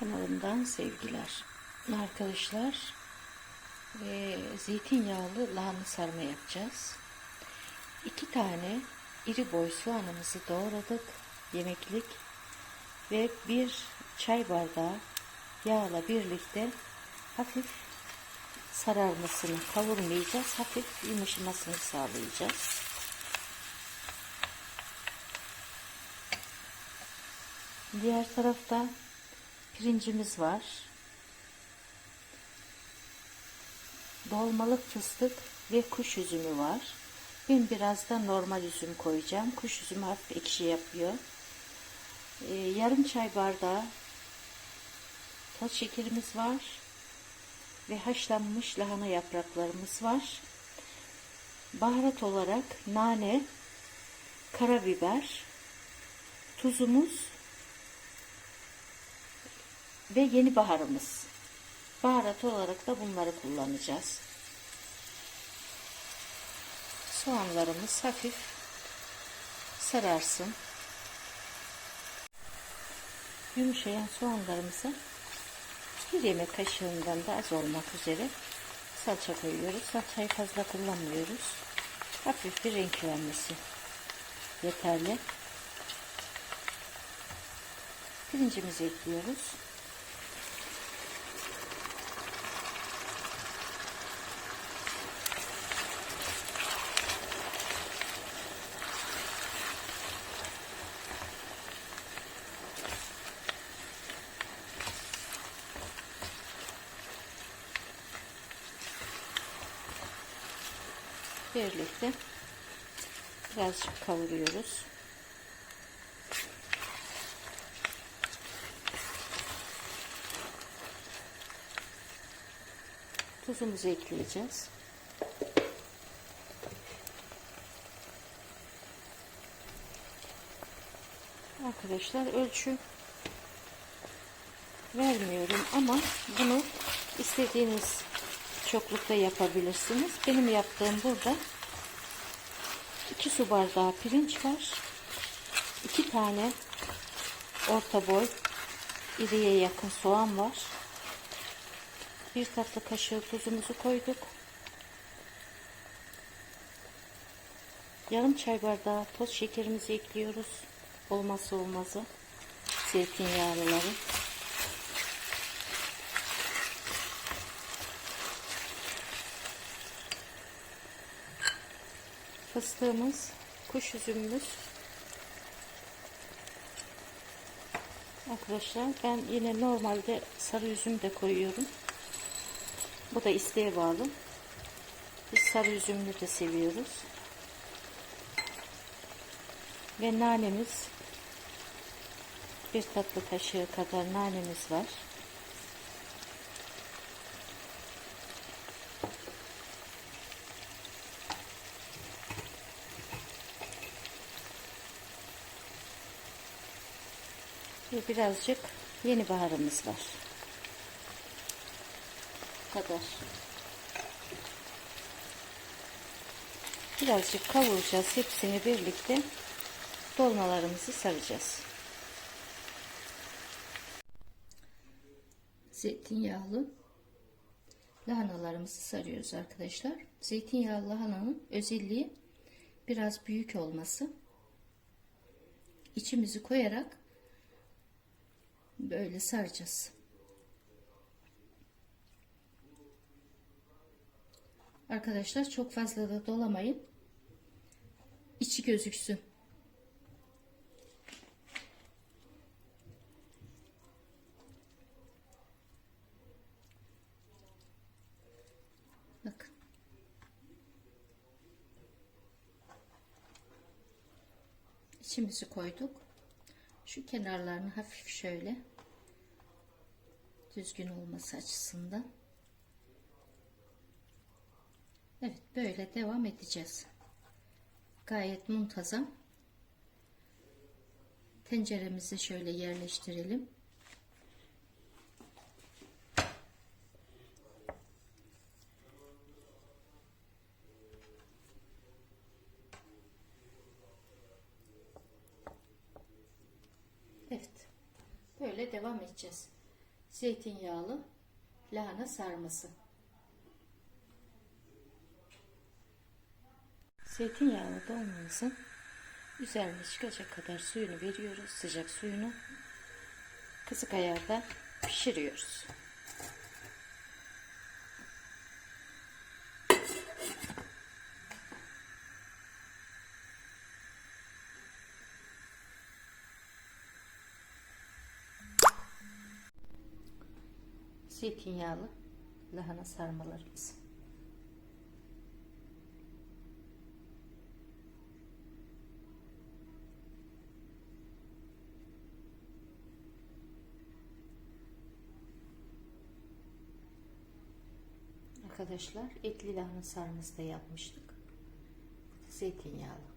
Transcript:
Kanalımdan sevgiler. Arkadaşlar e, zeytinyağlı lahana sarma yapacağız. İki tane iri boy soğanımızı doğradık. Yemeklik. Ve bir çay bardağı yağla birlikte hafif sararmasını kavurmayacağız. Hafif yumuşamasını sağlayacağız. Diğer tarafta pirincimiz var. Dolmalık fıstık ve kuş üzümü var. Ben biraz da normal üzüm koyacağım. Kuş üzümü hafif ekşi yapıyor. Ee, yarım çay bardağı toz şekerimiz var. Ve haşlanmış lahana yapraklarımız var. Baharat olarak nane, karabiber, tuzumuz ve yeni baharımız. Baharat olarak da bunları kullanacağız. Soğanlarımız hafif sararsın. Yumuşayan soğanlarımızı bir yemek kaşığından da az olmak üzere salça koyuyoruz. Salçayı fazla kullanmıyoruz. Hafif bir renk vermesi yeterli. Pirincimizi ekliyoruz. Birlikte birazcık kavuruyoruz. Tuzumuzu ekleyeceğiz. Arkadaşlar ölçü vermiyorum ama bunu istediğiniz çoklukta yapabilirsiniz. Benim yaptığım burada 2 su bardağı pirinç var. 2 tane orta boy iriye yakın soğan var. Bir tatlı kaşığı tuzumuzu koyduk. Yarım çay bardağı toz şekerimizi ekliyoruz. Olmazsa olmazı zeytinyağlıları. Fıstığımız, kuş üzümümüz. Arkadaşlar ben yine normalde sarı üzüm de koyuyorum. Bu da isteğe bağlı. Biz sarı üzümlü de seviyoruz. Ve nanemiz bir tatlı kaşığı kadar nanemiz var. Ve birazcık yeni baharımız var. Bu kadar. Birazcık kavuracağız. Hepsini birlikte dolmalarımızı saracağız. Zeytinyağlı lahanalarımızı sarıyoruz arkadaşlar. Zeytinyağlı lahananın özelliği biraz büyük olması. İçimizi koyarak böyle saracağız. Arkadaşlar çok fazla da dolamayın. İçi gözüksün. Bakın. İçimizi koyduk. Şu kenarlarını hafif şöyle düzgün olması açısından. Evet böyle devam edeceğiz. Gayet muntazam. Tenceremizi şöyle yerleştirelim. Evet. Böyle devam edeceğiz. Zeytinyağlı lahana sarması. Zeytinyağlı dolmamızın üzerine çıkacak kadar suyunu veriyoruz. Sıcak suyunu kısık ayarda pişiriyoruz. Zeytinyağlı lahana sarmalarımız. Arkadaşlar etli lahana sarması da yapmıştık. Zeytinyağlı.